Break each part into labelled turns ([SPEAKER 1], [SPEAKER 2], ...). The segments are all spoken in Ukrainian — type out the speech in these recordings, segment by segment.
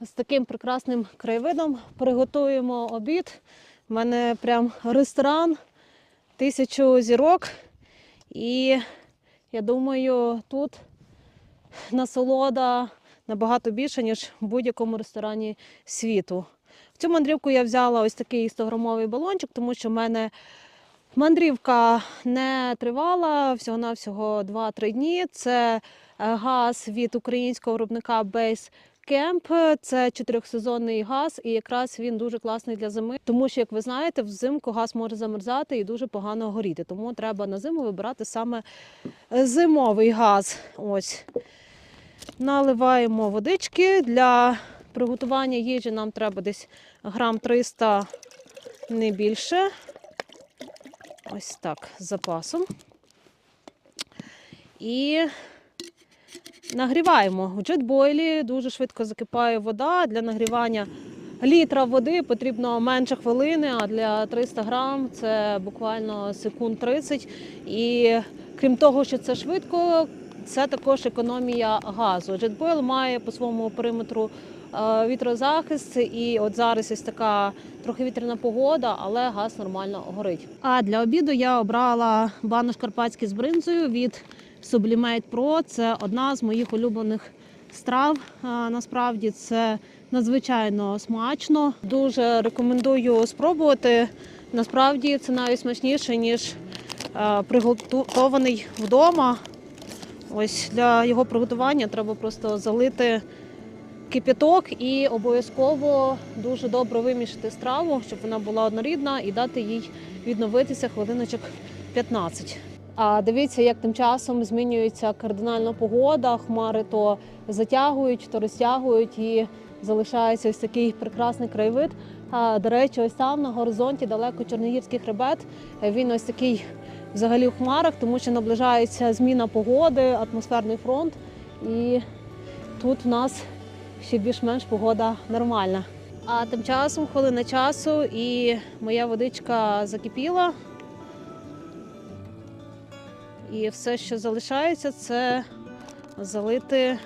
[SPEAKER 1] з таким прекрасним краєвидом приготуємо обід. У мене прям ресторан, тисячу зірок. І я думаю, тут насолода набагато більше, ніж в будь-якому ресторані світу. В цю мандрівку я взяла ось такий 100-грамовий балончик, тому що в мене мандрівка не тривала, всього-навсього 2-3 дні. Це е, газ від українського виробника Base Camp. Це чотирьохсезонний газ, і якраз він дуже класний для зими, тому що, як ви знаєте, взимку газ може замерзати і дуже погано горіти. Тому треба на зиму вибирати саме е, зимовий газ. Ось. Наливаємо водички. Для приготування їжі нам треба десь грам 300, не більше. Ось так, з запасом. І нагріваємо. У джетбойлі дуже швидко закипає вода. Для нагрівання літра води потрібно менше хвилини, а для 300 грам це буквально секунд 30. І крім того, що це швидко, це також економія газу. Джетбойл має по своєму периметру е, вітрозахист, і от зараз ось така трохи вітряна погода, але газ нормально горить. А для обіду я обрала банош карпатський з бринзою від Sublimate Pro. Це одна з моїх улюблених страв. Насправді це надзвичайно смачно. Дуже рекомендую спробувати. Насправді це навіть смачніше, ніж е, приготований вдома. Ось для його приготування треба просто залити кипяток і обов'язково дуже добре вимішати страву, щоб вона була однорідна, і дати їй відновитися хвилиночок 15. А дивіться, як тим часом змінюється кардинально погода. Хмари то затягують, то розтягують і залишається ось такий прекрасний краєвид. До речі, ось там на горизонті далеко Чорногірський хребет. Він ось такий взагалі в хмарах, тому що наближається зміна погоди, атмосферний фронт. І тут в нас ще більш-менш погода нормальна. А тим часом хвилина часу і моя водичка закипіла. І все, що залишається, це залити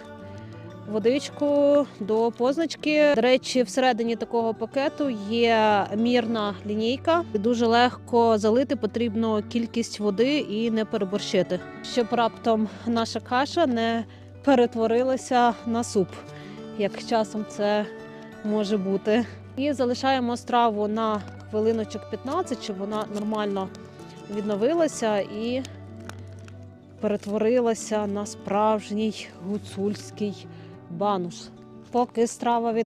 [SPEAKER 1] водичку до позначки. До речі, всередині такого пакету є мірна лінійка. Дуже легко залити потрібно кількість води і не переборщити, щоб раптом наша каша не перетворилася на суп, як часом це може бути. І залишаємо страву на хвилиночок 15, щоб вона нормально відновилася і перетворилася на справжній гуцульський бануш. Поки страва від